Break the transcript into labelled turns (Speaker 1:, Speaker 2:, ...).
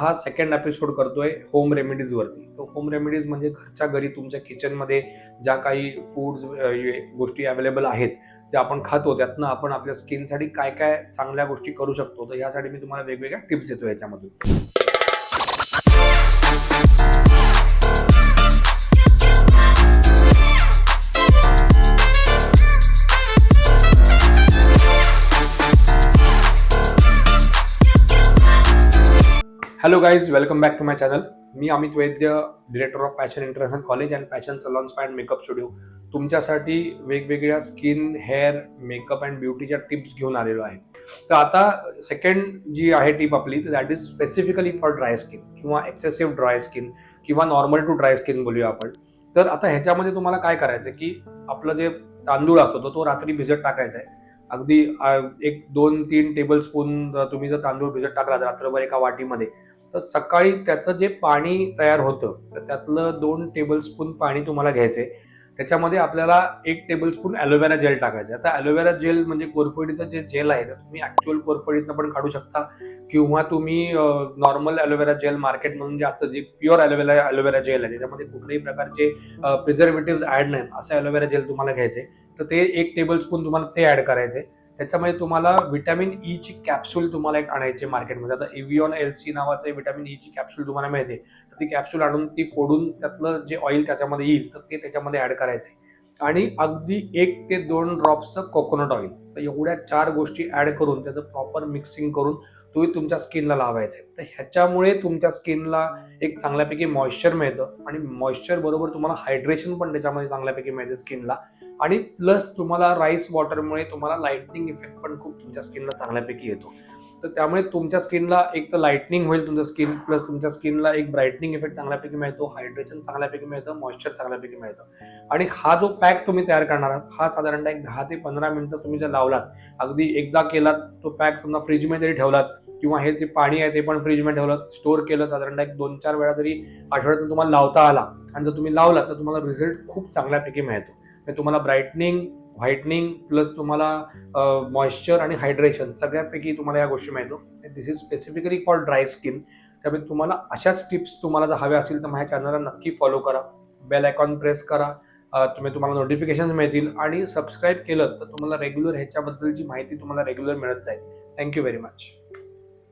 Speaker 1: हा second episode करतोय home रेमेडीजवरती तो होम रेमेडीज म्हणजे घरच्या घरी तुमच्या किचनमध्ये ज्या काही फूड्स गोष्टी अवेलेबल आहेत त्या आपण खातो त्यातनं आपण आपल्या स्किनसाठी काय काय चांगल्या गोष्टी करू शकतो तर यासाठी मी तुम्हाला वेगवेगळ्या टिप्स देतो याच्यामधून. Hello guys welcome back to my channel me Amit Vaidya director of passion international college and passion salons and makeup studio तुमच्यासाठी वेगवेगळ्या स्किन हेअर मेकअप अँड ब्युटीच्या टिप्स घेऊन आलेलो आहे. तर आता सेकंड जी आहे टिप आपली तर that is specifically for dry skin किंवा एक्सेसिव्ह ड्राय स्किन किंवा नॉर्मल टू ड्राय स्किन बोलूया आपण. तर आता ह्याच्यामध्ये तुम्हाला काय करायचं की आपलं जे तांदूळ असतो तो तो रात्री भिजत टाकायचा आहे अगदी एक दोन तीन टेबल स्पून तुम्ही जर तांदूळ भिजत टाकला रात्रभर एका वाटीमध्ये तर सकाळी त्याचं जे पाणी तयार होतं तर त्यातलं दोन टेबलस्पून पाणी तुम्हाला घ्यायचे त्याच्यामध्ये आपल्याला एक टेबलस्पून ॲलोवेरा जेल टाकायचं आता ॲलोवेरा जेल म्हणजे कोरफडीचं जे जेल आहे तर तुम्ही ॲक्च्युअल कोरफडीतनं पण काढू शकता. किंवा तुम्ही नॉर्मल ॲलोवेरा जेल मार्केटमधून जे असतं जे प्युअर ॲलोवेरा ॲलोवेरा जेल आहे त्याच्यामध्ये कुठल्याही प्रकारचे प्रिझर्वेटिव्ह ॲड नाहीत. असं ॲलोवेरा जेल तुम्हाला घ्यायचे तर ते एक टेबलस्पून तुम्हाला ते ॲड करायचे त्याच्यामध्ये तुम्हाला विटॅमिन ई e ची कॅप्सूल तुम्हाला एक आणायची मार्केटमध्ये. आता एव्हिओन एल सी नावाचं विटॅमिन ई e ची कॅप्सूल तुम्हाला मिळते. तर ती कॅप्सूल आणून ती फोडून त्यातलं जे ऑइल त्याच्यामध्ये येईल तर ते त्याच्यामध्ये ऍड करायचे आणि अगदी एक ते दोन ड्रॉप्सचं कोकोनट ऑइल तर एवढ्या चार गोष्टी ऍड करून त्याचं प्रॉपर मिक्सिंग करून तुम्ही तुमच्या स्किनला लावायचे तर ह्याच्यामुळे तुमच्या स्किनला एक चांगल्यापैकी मॉइश्चर मिळतं. आणि मॉइश्चर बरोबर तुम्हाला हायड्रेशन पण त्याच्यामध्ये चांगल्यापैकी मिळते स्किनला आणि प्लस तुम्हाला राईस वॉटरमुळे तुम्हाला लाईटनिंग इफेक्ट पण खूप तुमच्या स्किनला चांगल्यापैकी येतो. तर त्यामुळे तुमच्या स्किनला एक तर लाईटनिंग होईल तुमचं स्किन प्लस तुमच्या स्किनला एक ब्राईटनिंग इफेक्ट चांगल्यापैकी मिळतो हायड्रेशन चांगल्यापैकी मिळतं मॉइश्चर चांगल्यापैकी मिळतं. आणि हा जो पॅक तुम्ही तयार करणार आहात हा साधारणतः एक दहा ते पंधरा मिनिटं तुम्ही जर लावलात अगदी एकदा केलात तो पॅक समजा फ्रीजमध्ये जरी ठेवलात किंवा हे जे पाणी आहे ते पण फ्रीजमध्ये ठेवलं स्टोअर केलं साधारणतः एक दोन चार वेळा जरी आठवड्यातून तुम्हाला लावता आला आणि जर तुम्ही लावलात तर तुम्हाला रिझल्ट खूप चांगल्यापैकी मिळतो. ते तुम्हाला ब्राईटनिंग व्हाईटनिंग प्लस तुम्हाला मॉइश्चर आणि हायड्रेशन सगळ्यापैकी तुम्हाला या गोष्टी मिळतो this is specifically for dry skin त्यामुळे तुम्हाला अशाच टिप्स तुम्हाला जर हव्या असतील तर माझ्या चॅनलला नक्की फॉलो करा. बेल आयकॉन प्रेस करा. तुम्ही तुम्हाला नोटिफिकेशन मिळतील. आणि सबस्क्राईब केलं तर तुम्हाला रेग्युलर ह्याच्याबद्दलची माहिती तुम्हाला रेग्युलर मिळत जाईल. Thank you very much